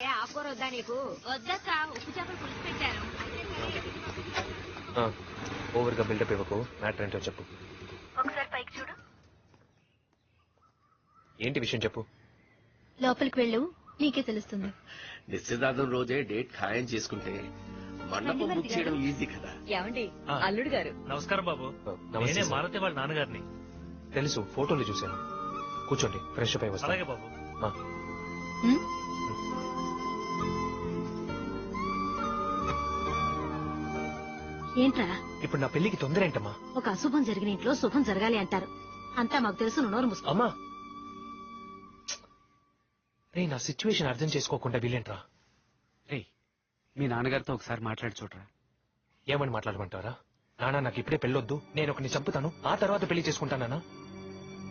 ఏ ఆకుకూర వద్దా నీకు. వద్దక్క ఉప్పు చేపలు పులుసు పెట్టారు ఓవర్గా బిల్డప్ ఇవ్వకు మ్యాటర్ ఏంటో చెప్పు. ఒకసారి పైకి చూడు. ఏంటి విషయం చెప్పు. లోపలికి వెళ్ళు నీకే తెలుస్తుంది. నిశ్చితార్థం రోజే డేట్ ఖాయం చేసుకుంటే మండపం బుక్ చేయడం ఈజీ కదా? ఏమండి. అల్లుడు గారు. నమస్కారం బాబు. నేనే. మారుతి వాళ్ళ నాన్నగారిని. తెలుసు ఫోటోలు చూశాను. కూర్చోండి ఫ్రెష్ అప్ అయి వస్తాను అలాగే బాబు. ఏంట్రా? ఇప్పుడు నా పెళ్ళికి తొందర ఏంటమ్మా? ఒక అశుభం జరిగిన ఇంట్లో శుభం జరగాలి అంటారు. అంతా మాకు తెలుసు నువ్వు నోరు మూసుకో. అమ్మా! రే నా సిచ్యువేషన్ అర్థం చేసుకోకుండా వీలేంట్రా? రే మీ నాన్నగారితో ఒకసారి మాట్లాడి చూడరా. ఏమని మాట్లాడమంటారా? నానా నాకు ఇప్పుడే పెళ్ళొద్దు. నేను ఒకరిని చంపుతాను. ఆ తర్వాత పెళ్ళి చేసుకుంటానా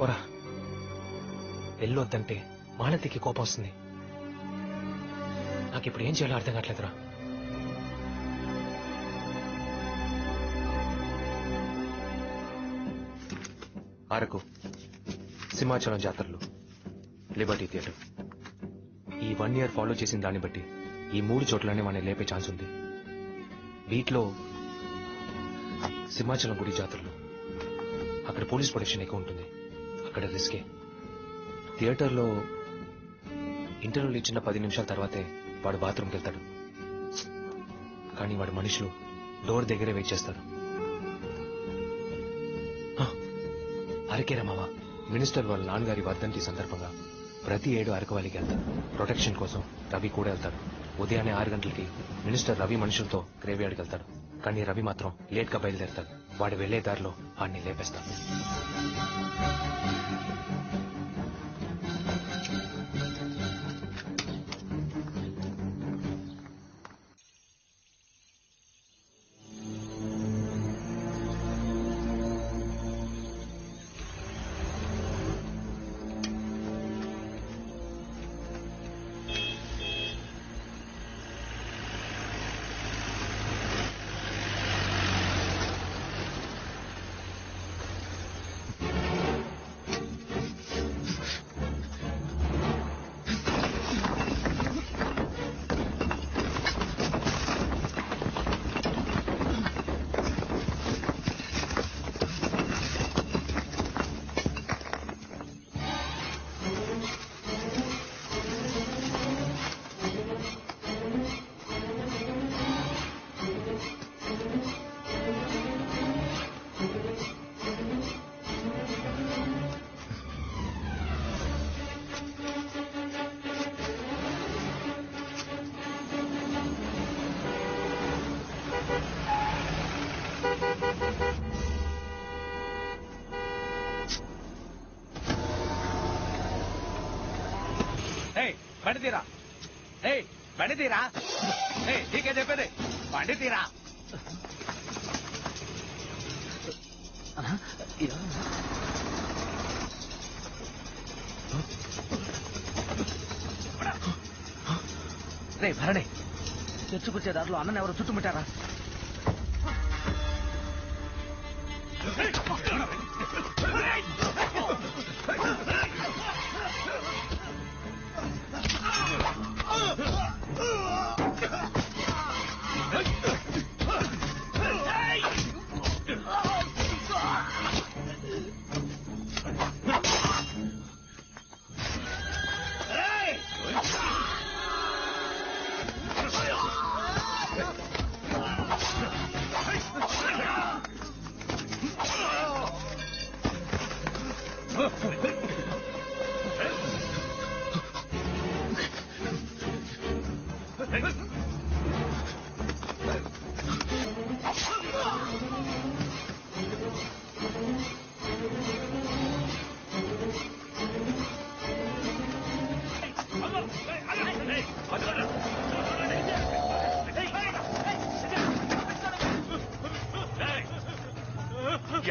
ఓరా పెళ్ళొద్దంటే మాలతికి కోపం వస్తుంది. నాకు ఇప్పుడు ఏం చేయాలో అర్థం కావట్లేదురా. అరకు సింహాచలం జాతరలు లిబర్టీ థియేటర్. ఈ వన్ ఇయర్ ఫాలో చేసిన దాన్ని బట్టి ఈ మూడు చోట్లనే మన లేపే ఛాన్స్ ఉంది. వీటిలో సింహాచలం గుడి జాతరలు. అక్కడ పోలీస్ ప్రొటెక్షన్ ఎక్కువ ఉంటుంది. అక్కడ రిస్కే. థియేటర్లో ఇంటర్వ్యూలు ఇచ్చిన పది నిమిషాల తర్వాతే వాడు బాత్రూమ్కి వెళ్తాడు. కానీ వాడు మనుషులు డోర్ దగ్గరే వెయిట్ చేస్తారు అరకేరా మామ. మినిస్టర్ వాళ్ళ నాన్నగారి వర్ధంతి సందర్భంగా ప్రతి ఏడు అరకవాలికి వెళ్తారు. ప్రొటెక్షన్ కోసం రవి కూడా వెళ్తాడు. ఉదయాన్నే ఆరు గంటలకి మినిస్టర్ రవి మనుషులతో గ్రేవ్యార్డ్కి వెళ్తాడు. కానీ రవి మాత్రం లేట్గా బయలుదేరతాడు. వాడు వెళ్ళే దారిలో వాడిని లేపేస్తాడు. బండి తీరా. ఏయ్ బండి తీరా. ఏయ్ నీకే చెప్పేది. బండి తీరా. రే భరణి. తెచ్చుకొచ్చే దాంట్లో అన్నని ఎవరు చుట్టుముట్టారా?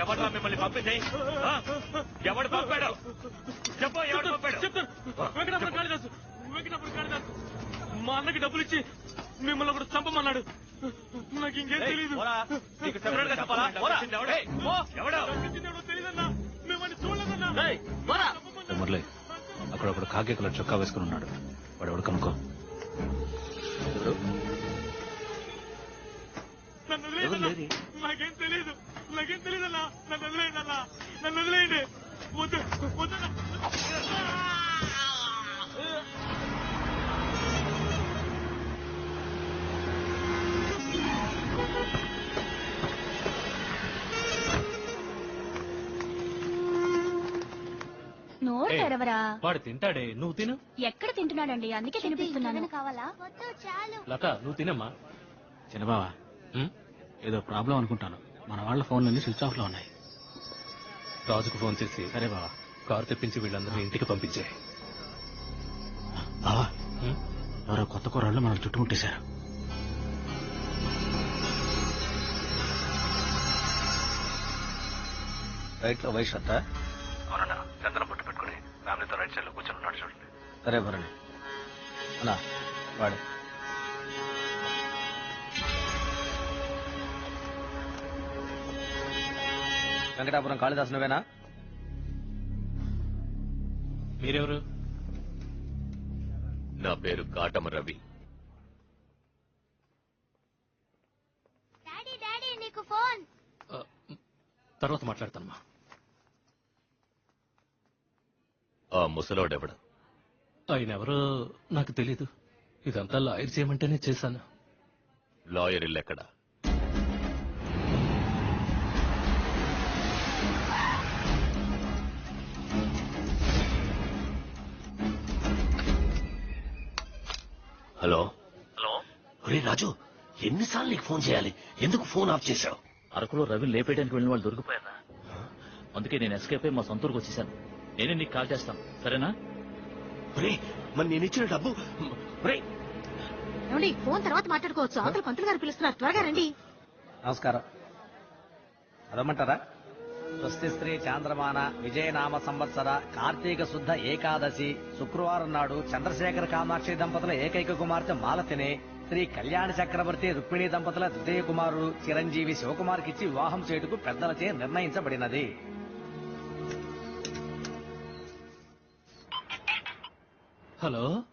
ఎవడా మిమ్మల్ని పంపింది? ఎవడు పంపాడు? చెప్పు ఎవడు పంపాడు? వెంకటాపురం కాళిదాసు. వెంకటాపురం కాళిదాసు. మా అన్నకి డబ్బులు ఇచ్చి మిమ్మల్ని ఒకటి చంపమన్నాడు. నాకు ఇంకేం తెలియదు తెలియదన్నా మురళి అక్కడొకడు కాకి కలర్ చొక్కా వేసుకుని ఉన్నాడు. వాడు ఎవడు కనుక్కో? నాకేం తెలియదు నాకేం తెలియదన్నా నన్ను వదిలేయండి నన్ను వదిలేయండి. వద్దు. వద్దు తెరవరా వాడు తింటాడే. నువ్వు తిను. ఎక్కడ తింటున్నాడండి? అందుకే తినిపిస్తున్నాను. కావాలా? లత నువ్వు తినమ్మా. చిన్నబావా ఏదో ప్రాబ్లం అనుకుంటాను. మన వాళ్ళ ఫోన్లన్నీ స్విచ్ ఆఫ్లో ఉన్నాయి. రాజుకు ఫోన్ చేసి సరే బావా. కారు తెప్పించి వీళ్ళందరినీ ఇంటికి పంపించే. బావా ఎవరో కొత్త కూరళ్ళు మనం చుట్టుముట్టేశారు. రైట్లో వైశ్వత సరే భరణి. అన్నా వాడు. వెంకటాపురం కాళిదాస్ నువ్వేనా? మీరెవరు? నా పేరు కాటమ రవి. డాడీ డాడీ నీకు ఫోన్. ఆ, తర్వాత మాట్లాడతానమ్మా. ఆ ముసలోడెవడు? ఆయన ఎవరో నాకు తెలీదు. ఇదంతా లాయర్ చేయమంటేనే చేశాను. లాయర్ ఇల్లెక్కడా హలో? హలో? ఒరే రాజు ఎన్నిసార్లు నీకు ఫోన్ చేయాలి? ఎందుకు ఫోన్ ఆఫ్ చేశావు? అరకులో రవి లేపేయడానికి వెళ్ళిన వాళ్ళు దొరికిపోయారా? అందుకే నేను ఎస్కేప్ అయి మా సొంత ఊరికి వచ్చేసాను నేనే నీకు కాల్ చేస్తాను. సరేనా? ఒరే మరి నేను ఇచ్చిన డబ్బు ఏమండి ఫోన్ తర్వాత మాట్లాడుకోవచ్చు. అవతల పంతులు గారు పిలుస్తున్నారు. త్వరగా రండి. నమస్కారం. స్వస్తి స్త్రీ చాంద్రమాన విజయనామ సంవత్సర కార్తీక శుద్ధ ఏకాదశి శుక్రవారం నాడు చంద్రశేఖర కామాక్షి దంపతుల ఏకైక కుమార్తె మాలతిని శ్రీ కళ్యాణ చక్రవర్తి రుక్మిణి దంపతుల ద్వితీయ కుమారుడు చిరంజీవి శివకుమార్కిచ్చి వివాహం చేయుటకు పెద్దలచే నిర్ణయించబడినది. హలో.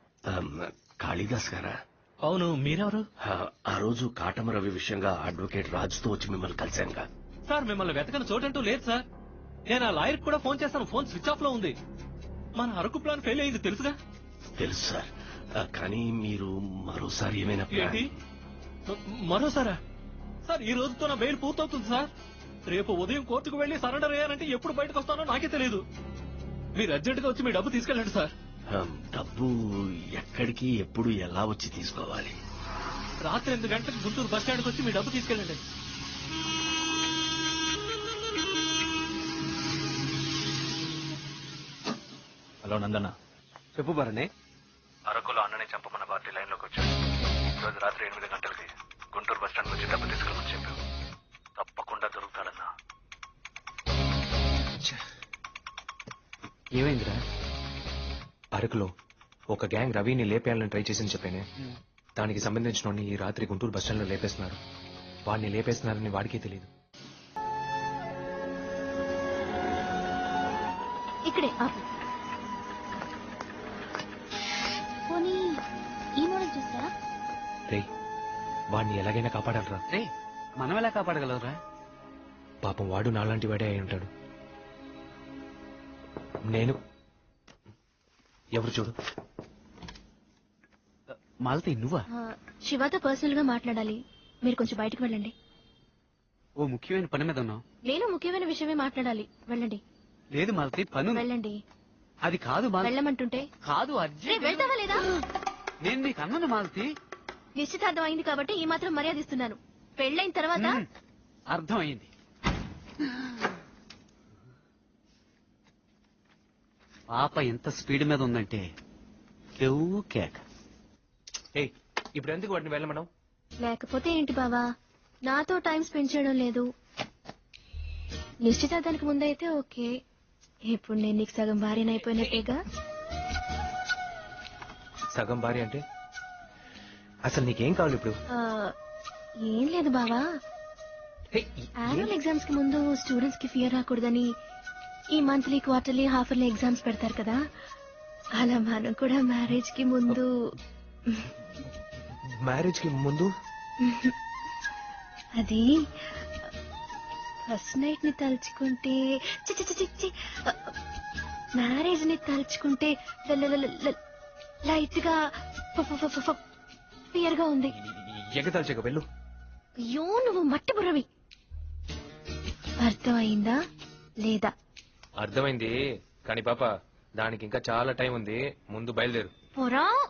కాళిదాస్ గారా? అవును మీరెవరు? ఆ, రోజు కాటమ రవి విషయంగా అడ్వకేట్ రాజుతో వచ్చి మిమ్మల్ని కలిశానుగా. సార్ మిమ్మల్ని వెతకని చోటంటూ లేదు సార్. నేను ఆ లాయర్ కూడా ఫోన్ చేస్తాను ఫోన్ స్విచ్ ఆఫ్లో ఉంది. మన అరకు ప్లాన్ ఫెయిల్ అయింది తెలుసుగా? తెలుసు సార్. కానీ మీరు మరోసారి ఏమైనా ఏంటి? మరోసారా? సార్ ఈ రోజుతో నా బెయిల్ పూర్తవుతుంది సార్. రేపు ఉదయం కోర్టుకు వెళ్ళి సరెండర్ అయ్యానంటే ఎప్పుడు బయటకు వస్తానో నాకే తెలియదు మీరు అర్జెంట్గా వచ్చి మీ డబ్బు తీసుకెళ్ళండి సార్. డబ్బు ఎక్కడికి ఎప్పుడు ఎలా వచ్చి తీసుకోవాలి? రాత్రి ఎనిమిది గంటలకు గుంటూరు బస్ స్టాండ్కి వచ్చి మీ డబ్బు తీసుకెళ్ళండి. హలో నందన్న. చెప్పు భరణి. అరకులో అన్నని చంపమన్న పార్టీ లైన్లోకి వచ్చాడు. ఈ రోజు రాత్రి ఎనిమిది గంటలకి గుంటూరు బస్ స్టాండ్ వచ్చి డబ్బు తీసుకెళ్ళమని చెప్పావు తప్పకుండా దొరుకుతాడన్నా. ఏమైందిరా? అరకులో ఒక గ్యాంగ్ రవిని లేపేయాలని ట్రై చేసింది చెప్పానే. దానికి సంబంధించిన ఈ రాత్రి గుంటూరు బస్ స్టాండ్లో లేపేస్తున్నారు. వాడిని లేపేస్తున్నారని వాడికే తెలియదు ఇక్కడే ఆపు. పోనీ ఈ మోడల్ చూస్తారా రే వాడిని ఎలాగైనా కాపాడాలరా. రే మనం ఎలా కాపాడగలరా? పాపం వాడు నాలాంటి వాడే అయి ఉంటాడు. నేను ఎవరు చూడు? మాలతి నువ్వా? ఆ, శివతో పర్సనల్గా మాట్లాడాలి. మీరు కొంచెం బయటకు వెళ్ళండి. ఓ ముఖ్యమైన పని మీద ఉన్నావు. నేను ముఖ్యమైన విషయమే మాట్లాడాలి. వెళ్ళండి. లేదు మాలతి పను వెళ్ళండి. అది కాదు మాలతి. వెళ్ళమంటుంటే? కాదు రే, అర్జెంట్. వెళ్తావా లేదా? నేను నీకు అన్నాను మాలతి. నిశ్చితార్థం అయింది కాబట్టి ఈ మాత్రం మర్యాద ఇస్తున్నాను పెళ్ళైన తర్వాత. అర్థమైంది. పాప ఎంత స్పీడ్ మీద ఉందంటే కేక. ఇప్పుడు ఎందుకు వాడిని వెళ్ళమనం లేకపోతే ఏంటి బావా? నాతో టైం స్పెండ్ చేయడం లేదు. నిశ్చితార్థానికి ముందైతే ఓకే. ఇప్పుడు నేను నీకు సగం భార్యనైపోయినట్టేగా సగం భార్య అంటే? అసలు నీకేం కావాలి ఇప్పుడు? ఆ, ఏం లేదు బావా. ఏ, యాన్యువల్ ఎగ్జామ్స్కి ముందు స్టూడెంట్స్కి ఫియర్ రాకూడదని ఈ monthly quarterly half yearly exams పెడతారు కదా. అలా మనం కూడా మ్యారేజ్కి ముందు మ్యారేజ్కి ముందు? అది ఫస్ట్ నైట్ని తలుచుకుంటే మ్యారేజ్ని తలుచుకుంటే లైట్గా ఫియర్గా ఉంది. ఎగతాల్చక వెళ్ళు. అయ్యో నువ్వు మట్టి బుర్రవి. అర్థమైందా? లేదా? అర్థమైంది. కానీ పాప దానికి ఇంకా చాలా టైం ఉంది. ముందు బయలుదేరు. పోరా.